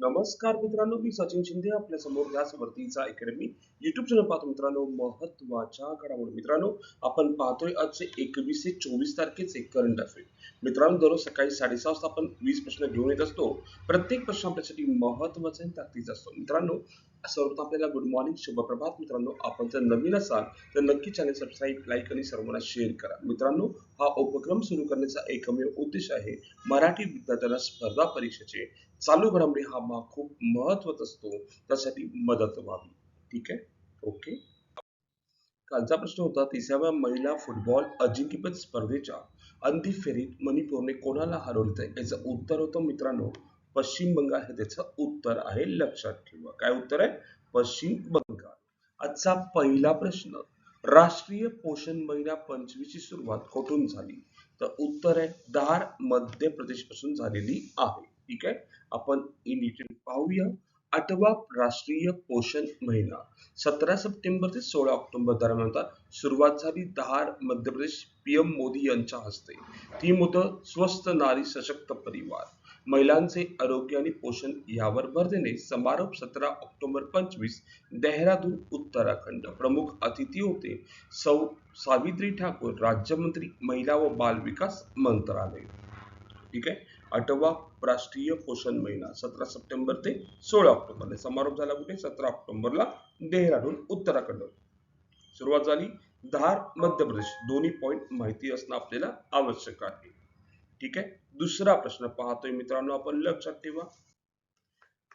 नमस्कार मित्रांनो मी सचिन शिंदे आपल्यासमोर या वर्तीचा अकॅडमी युट्यूब चॅनल पाहतो मित्रांनो महत्त्वाच्या घडामोडी. मित्रांनो आपण पाहतोय आजचे एकवीस ते चोवीस तारखेचे करंट अफेअर मित्रांनो दररोज सकाळी साडेसहा वाजता आपण वीस प्रश्न घेऊन येत असतो. प्रत्येक प्रश्न आपल्यासाठी महत्त्वाचा आणि ताकदीचा असतो. मित्रांनो सर्वप्रथम आपल्याला गुड मॉर्निंग शुभप्रभात. मित्रांनो आपण जर नवीन असाल तर नक्की चॅनल सबस्क्राईब लाईक आणि सर्वांना शेअर करा. मित्रांनो हा उपक्रम सुरू करण्याचा एकमेव उद्देश आहे मराठी विद्यार्थ्यांना स्पर्धा परीक्षेचे. चालू घडामोडी हा भाग खूप महत्त्वाचा असतो. त्यासाठी मदत व्हावी. ठीक आहे? ओके. कालचा प्रश्न होता तिसऱ्या महिला फुटबॉल अजिंक्यपद स्पर्धेच्या अंतिम फेरीत मणिपूरने कोणाला हरवलं याचं उत्तर होतं मित्रांनो पश्चिम बंगाल. हे त्याचं उत्तर आहे लक्षात ठेवा. काय उत्तर आहे? पश्चिम बंगाल. आजचा पहिला प्रश्न राष्ट्रीय पोषण महिना पंचवीसची सुरुवात कुठून झाली? तर उत्तर आहे धार मध्य प्रदेशपासून झालेली आहे. ठीक आहे? आपण इन डिटेल पाहूया. आठवा राष्ट्रीय पोषण महिना. सतरा सप्टेंबर ते सोळा ऑक्टोबर दरम्यान सुरुवात झाली दहार मध्य प्रदेश पीएम मोदी यांच्या हस्ते. ती मुदत स्वस्थ नारी सशक्त परिवार. महिलांचे आरोग्य आणि पोषण यावर भर देणे. समारोप सतरा ऑक्टोबर पंचवीस देहरादून उत्तराखंड. प्रमुख अतिथी होते. सौ सावित्री ठाकूर राज्यमंत्री महिला व बाल विकास मंत्रालय. ठीक आहे? आठवा राष्ट्रीय पोषण महिना सतरा सप्टेंबर ते सोळा ऑक्टोबर. समारोप झाला कुठे? सतरा ऑक्टोबरला देहराडून उत्तराखंड सुरुवात झाली धार मध्य प्रदेश. दोन्ही पॉइंट माहिती असणं आपल्याला आवश्यक आहे. ठीक आहे? दुसरा प्रश्न पाहतोय मित्रांनो आपण लक्षात ठेवा.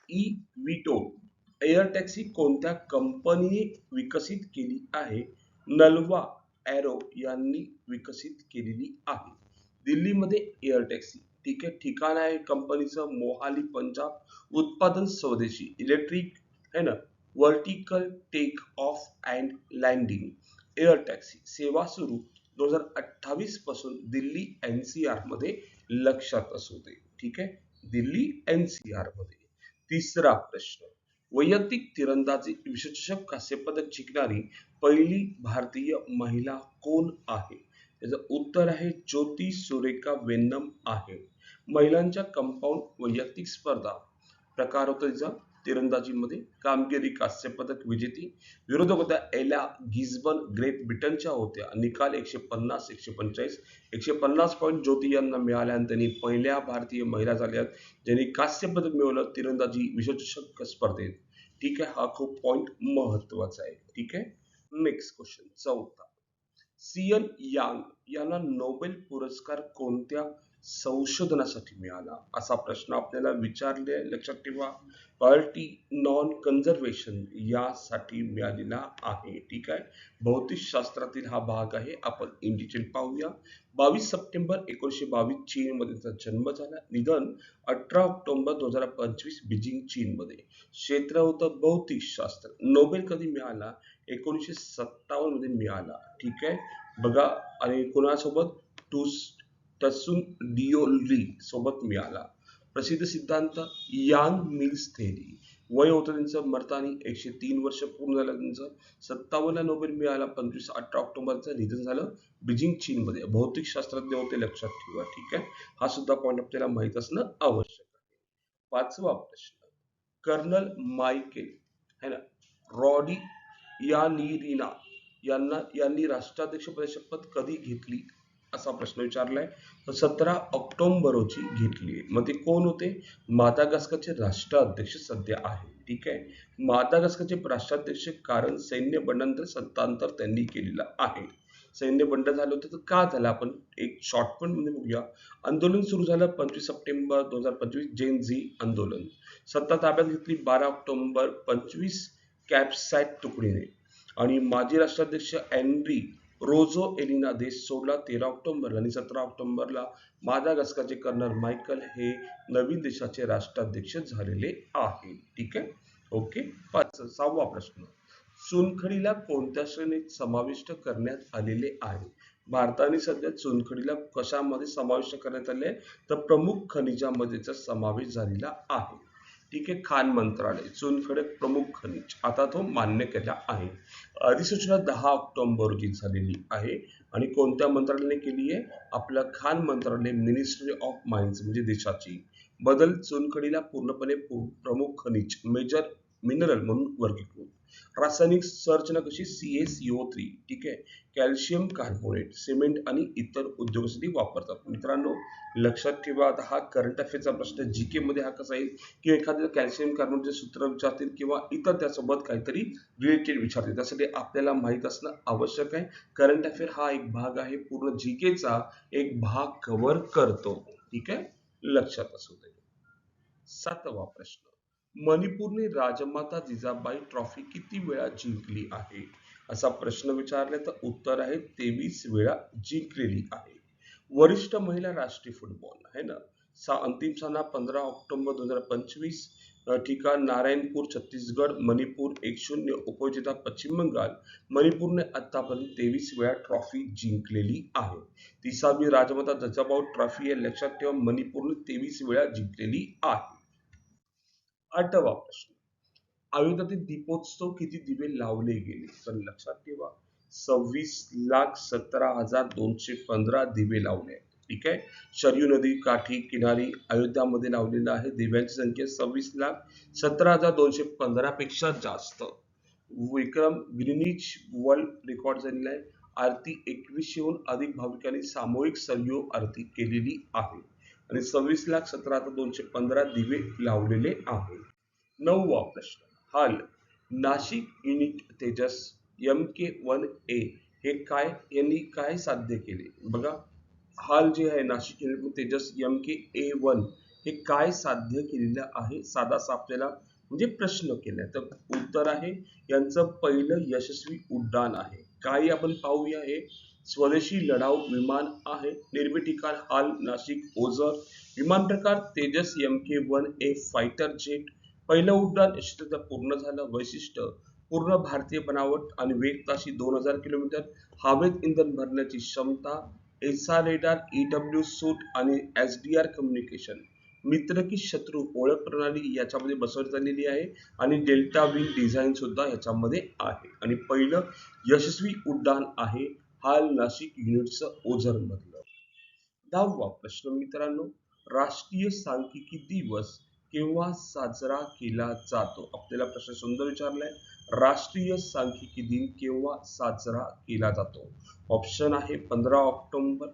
ई विटो एअर टॅक्सी कोणत्या कंपनीने विकसित केली आहे? नलवा एरो यांनी विकसित केलेली आहे. दिल्लीमध्ये एअर टॅक्सी ठीक आहे ठिकाण आहे कंपनीचं मोहाली पंजाब उत्पादन स्वदेशी इलेक्ट्रिक है ना? Vertical take off and landing air taxi सेवा सुरू दोन हजार अठ्ठावीसपासून दिल्ली एनसीआरमध्ये लक्षात असू दे ठीक आहे? दिल्ली एनसीआरमध्ये. तिसरा प्रश्न वैयक्तिक तिरंदाजी विश्वचषक कांस्यपदक जिंकणारी पहिली भारतीय महिला कोण आहे? त्याचं उत्तर आहे ज्योती सुरेखा वेन्नम आहे. महिलांच्या कंपाऊंड वैयक्तिक स्पर्धा. प्रकार होता तिचा तिरंदाजीमध्ये. कामगिरी कांस्य पदक विजेती. विरोधक होत्या एला गिझबन ग्रेट ब्रिटनच्या होत्या. निकाल एकशे पन्नास एकशे पंचेचाळीस एकशे पन्नास पॉईंट ज्योती यांना मिळाल्या आणि त्यांनी पहिल्या भारतीय महिला झाल्यात ज्यांनी कांस्य पदक मिळवलं तिरंदाजी विश्वचषक स्पर्धेत. ठीक आहे हा खूप पॉईंट महत्त्वाचा आहे. ठीक आहे? नेक्स्ट क्वेश्चन चौथा. सियन यांग यांना नोबेल पुरस्कार कोणत्या संशोधनासाठी मिळाला? असा प्रश्न आपल्याला विचारले लक्षात ठेवा. पार्टी नॉन कन्झर्वेशन यासाठी मिळालेला आहे. ठीक आहे? भौतिक शास्त्रातील हा भाग आहे. आपण इंडिजिन पाहूया. बावीस सप्टेंबर एकोणीसशे बावीस चीन मध्ये त्याचा जन्म झाला. निधन अठरा ऑक्टोबर दोन हजार पंचवीस बीजिंग चीन मध्ये क्षेत्र होतं भौतिकशास्त्र. नोबेल कधी मिळाला? एकोणीसशे सत्तावन्नमध्ये मिळाला. ठीक आहे? बघा आणि कोणासोबत? टूस टसून डिओली सोबत मिळाला. प्रसिद्ध सिद्धांत यांग मिल्स थेरी. वय होतं त्यांचं मरतानी एकशे तीन वर्ष पूर्ण झालं त्यांचं. सत्तावन्न नोबेल मिळाला पंचवीस अठरा ऑक्टोबरचं निधन झालं बीजिंग चीनमध्ये. भौतिक शास्त्रज्ञ होते लक्षात ठेवा ठीक आहे? हा सुद्धा पॉईंट आपल्याला माहीत असणं आवश्यक आहे. पाचवा प्रश्न. कर्नल मायकेल है ना? रॉडी यानिरिना यांना यांनी राष्ट्राध्यक्ष पदाची शपथ कधी घेतली असा प्रश्न विचारलाय. तर सतरा ऑक्टोबर रोजी घेतली मग ते कोण होते? मादागास्करचे राष्ट्राध्यक्ष सध्या आहे. ठीक आहे? मादागास्करचे राष्ट्राध्यक्ष कारण सैन्य बंडानंतर सत्तांतर त्यांनी केलेलं आहे. सैन्य बंड झालं होतं तर का झालं? आपण एक शॉर्ट पण बघूया. आंदोलन सुरू झालं पंचवीस सप्टेंबर दोन हजार पंचवीस जेन झी आंदोलन. सत्ता ताब्यात घेतली बारा ऑक्टोबर पंचवीस कॅप्सॅट तुकडीने. आणि माजी राष्ट्राध्यक्ष अँड्री रोझो एलिना देश सोडला तेरा ऑक्टोबरला आणि सतरा ऑक्टोबरला मादागास्करचे कर्नल मायकल हे नवीन देशाचे राष्ट्राध्यक्ष झालेले आहे. ठीक आहे? ओके. पाच सहावा प्रश्न. चुनखडीला कोणत्या श्रेणीत समाविष्ट करण्यात आलेले आहे? भारताने सध्या चुनखडीला कशामध्ये समाविष्ट करण्यात आले तर प्रमुख खनिजामध्येचा समावेश झालेला आहे. ठीक आहे खान मंत्रालय चुनखडे प्रमुख खनिज. आता तो मान्य केला आहे. अधिसूचना दहा ऑक्टोबर रोजी झालेली आहे आणि कोणत्या मंत्रालयाने केली आहे? आपलं खान मंत्रालय मिनिस्ट्री ऑफ माइन्स म्हणजे देशाची. बदल चुनखडीला पूर्णपणे प्रमुख खनिज मेजर मिनरल म्हणून वर्गीकृत. रासायनिक संरचना कशी सी ए सीओ थ्री ठीक आहे? कॅल्शियम कार्बोनेट सिमेंट आणि इतर उद्योगासाठी वापरतात. मित्रांनो लक्षात ठेवा आता हा करंट अफेअरचा प्रश्न जी के मध्ये हा कसा येईल? किंवा एखाद्या कॅल्शियम कार्बोनेटचे सूत्र विचारतील किंवा इतर त्यासोबत काहीतरी रिलेटेड विचारतील त्यासाठी आपल्याला माहीत असणं आवश्यक आहे. करंट अफेअर हा एक भाग आहे. पूर्ण जी केचा एक भाग कव्हर करतो. ठीक आहे? लक्षात असू दे. सातवा प्रश्न. मणिपूरने राजमाता जिजाबाई ट्रॉफी किती वेळा जिंकली आहे? असा प्रश्न विचारला तर उत्तर आहे तेवीस वेळा जिंकलेली आहे. वरिष्ठ महिला राष्ट्रीय फुटबॉल आहे ना? सा अंतिम सामना पंधरा ऑक्टोबर दोन हजार पंचवीस ठिकाण नारायणपूर छत्तीसगड मणिपूर एक शून्य उपजिता पश्चिम बंगाल. मणिपूरने आतापर्यंत तेवीस वेळा ट्रॉफी जिंकलेली आहे. तिसावी राजमाता जजाबाऊ ट्रॉफी हे लक्षात ठेवा मणिपूरने तेवीस वेळा जिंकलेली आहे. आठवा प्रश्न. आयुधातील दीपोत्सव किती दिवे लावले गेले? तर लक्षात ठेवा सव्वीस लाख सतरा हजार दोनशे पंधरा दिवे लावले ठीक आहे? शरयू नदी काठी किनारी अयोध्यामध्ये लावलेला आहे. दिव्यांची संख्या सव्वीस लाख सतरा हजार दोनशे पंधरा पेक्षा जास्त. विक्रम ग्रिनिच वर्ल्ड रेकॉर्ड झालेला आहे. आरती एकवीसशेहून अधिक भाविकांनी सामूहिक सरयू आरती केलेली आहे. आणि सव्वीस लाख सतरा हजार दोनशे पंधरा दिवे लावलेले आहेत. नववा प्रश्न. HAL. Nashik unit Tejas M K one A हे काय? यांनी काय साध्य केले? बघा. हाल जे आहे Nashik unit Tejas M K A one हे काय साध्य केलेलं आहे? साधा आपल्याला म्हणजे प्रश्न केलाय. तर उत्तर आहे यांचं पहिलं यशस्वी उड्डाण आहे. काय आपण पाहूया हे? स्वदेशी लढाऊ विमान आहे. निर्मिती ठिकाण हाल नाशिक ओझर. विमान प्रकार Tejas M K one A fighter jet पहिलं उड्डाण यशस्वीरित्या पूर्ण झालं. वैशिष्ट्य पूर्ण भारतीय बनावट आणि वेग ताशी दोन हजार किलोमीटर. हवेत इंधन भरण्याची क्षमता एसआर रेडार ईडब्ल्यू सूट आणि एस डी आर कम्युनिकेशन मित्र की शत्रू ओळख प्रणाली याच्यामध्ये बसवण्यात आलेली आहे आणि डेल्टा विंग डिझाईन सुद्धा याच्यामध्ये आहे. आणि पहिलं यशस्वी उड्डाण आहे. हाल नाशिक युनिटचं ओझर मधलं. दहावा प्रश्न मित्रांनो राष्ट्रीय सांख्यिकी दिवस केव्हा साजरा केला जातो? आपल्याला प्रश्न सुंदर विचारलाय. राष्ट्रीय सांख्यिकी दिन केव्हा साजरा केला जातो? ऑप्शन आहे पंधरा ऑक्टोबर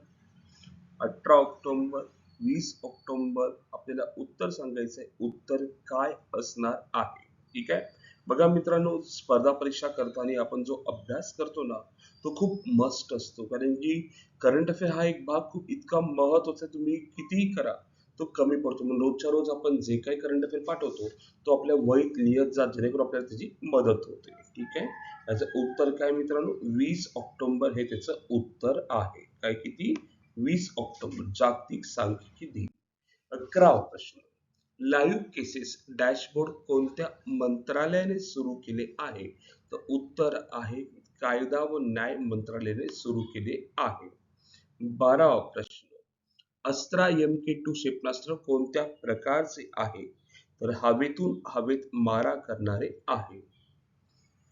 अठरा ऑक्टोबर वीस ऑक्टोबर. आपल्याला उत्तर सांगायचंय. उत्तर काय असणार आहे? ठीक आहे? बघा मित्रांनो स्पर्धा परीक्षा करताना आपण जो अभ्यास करतो ना तो खूप मस्ट असतो. कारण की करंट अफेअर हा एक भाग खूप इतका महत्त्वाचा तुम्ही कितीही करा तो कमी पडतो. म्हणून रोजच्या रोज आपण जे काही करंट अफेअर पाठवतो तो आपल्या वहीत लिहित जात जेणेकरून आपल्याला त्याची मदत होते. ठीक आहे? याचं उत्तर काय मित्रांनो? वीस ऑक्टोबर हे त्याचं उत्तर आहे. काय किती? वीस ऑक्टोबर. जागतिक सांख्यिकी दिन. अकरावा प्रश्न लाईव्ह केसेस डॅशबोर्ड कोणत्या मंत्रालयाने सुरू केले आहे? तर उत्तर आहे कायदा व न्याय मंत्रालयाने सुरू केले आहे. बारावा प्रश्न. अस्त्रा एम के टू क्षेपणास्त्र कोणत्या प्रकारचे आहे? तर हवेतून हवेत मारा करणारे आहे.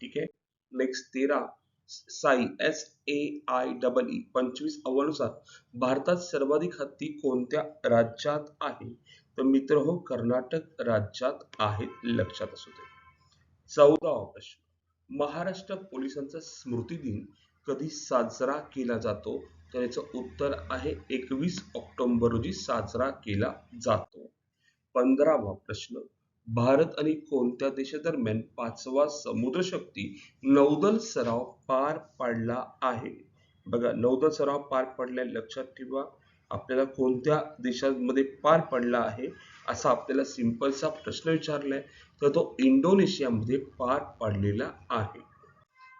ठीक आहे? नेक्स्ट तेरा. Sai S A I double E पंचवीस अव्वानुसार भारतात सर्वाधिक हत्ती कोणत्या राज्यात आहे? तर मित्र हो कर्नाटक राज्यात आहेत लक्षात असू दे. चौदावा प्रश्न. महाराष्ट्र पोलिसांचा स्मृती दिन कधी साजरा केला जातो? तर याचं उत्तर आहे एकवीस ऑक्टोबर रोजी साजरा केला जातो. पंधरावा प्रश्न. भारत आणि कोणत्या देशादरम्यान पाचवा समुद्र शक्ती नौदल सराव पार पडला आहे? बघा नौदल सराव पार पडल्या लक्षात ठेवा. आपल्याला कोणत्या देशांमध्ये पार पडला आहे असा आपल्याला सिंपलचा प्रश्न विचारलाय तर तो इंडोनेशियामध्ये पार पडलेला आहे.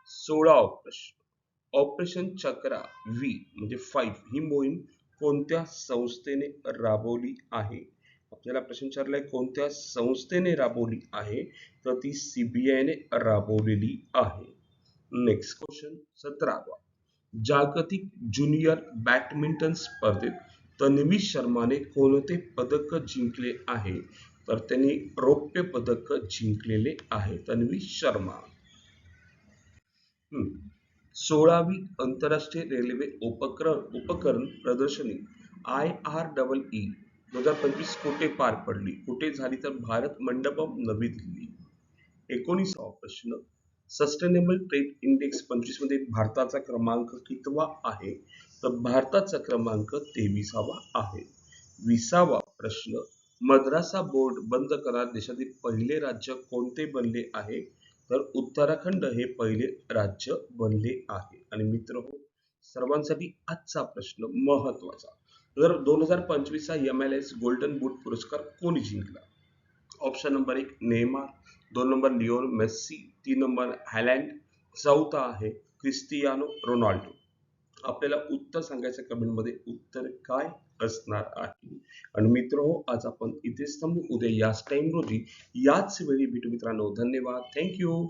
सोळा प्रश्न ऑपरेशन चक्रा व्ही म्हणजे फाईव्ह ही मोहीम कोणत्या संस्थेने राबवली आहे? आपल्याला प्रश्न विचारलाय कोणत्या संस्थेने राबवली आहे? तर ती सीबीआयने राबवलेली आहे. नेक्स्ट क्वेश्चन सतरावा. जागतिक ज्युनियर बॅडमिंटन स्पर्धेत तन्वी शर्माने कोणते पदक जिंकले आहे? तर त्यांनी रौप्य पदक जिंकलेले आहे तन्वी शर्मा. हम्म. सोळावी आंतरराष्ट्रीय रेल्वे उपक्रम उपकरण प्रदर्शनी आय आर डबल ई दोन हजार पंचवीस कुठे पार पडली? कुठे झाली? तर भारत मंडपम नवी दिल्ली. एकोणीसावा प्रश्न. सस्टेनेबल ट्रेड इंडेक्स पंचवीसमध्ये भारताचा क्रमांक कितवा आहे? तर भारताचा क्रमांक तेविसावा आहे. विसावा प्रश्न मद्रासा बोर्ड बंद करा देशातील पहिले राज्य कोणते बनले आहे? तर उत्तराखंड हे पहिले राज्य बनले आहे. आणि मित्र हो सर्वांसाठी आजचा प्रश्न महत्त्वाचा तर दोन हजार पंचवीसचा M L S golden boot पुरस्कार कोणी जिंकला? ऑप्शन नंबर एक नेमार दोन नंबर लिओन मेस्सी तीन नंबर हॅलँड चौथा आहे क्रिस्टियानो रोनाल्डो. आपल्याला उत्तर सांगायचं कमेंटमध्ये उत्तर काय असणार आहे? आणि मित्र हो आज आपण इथेच थांबू. उद्या याच टाइम रोजी याच वेळी भेटू मित्रांनो. धन्यवाद. थँक्यू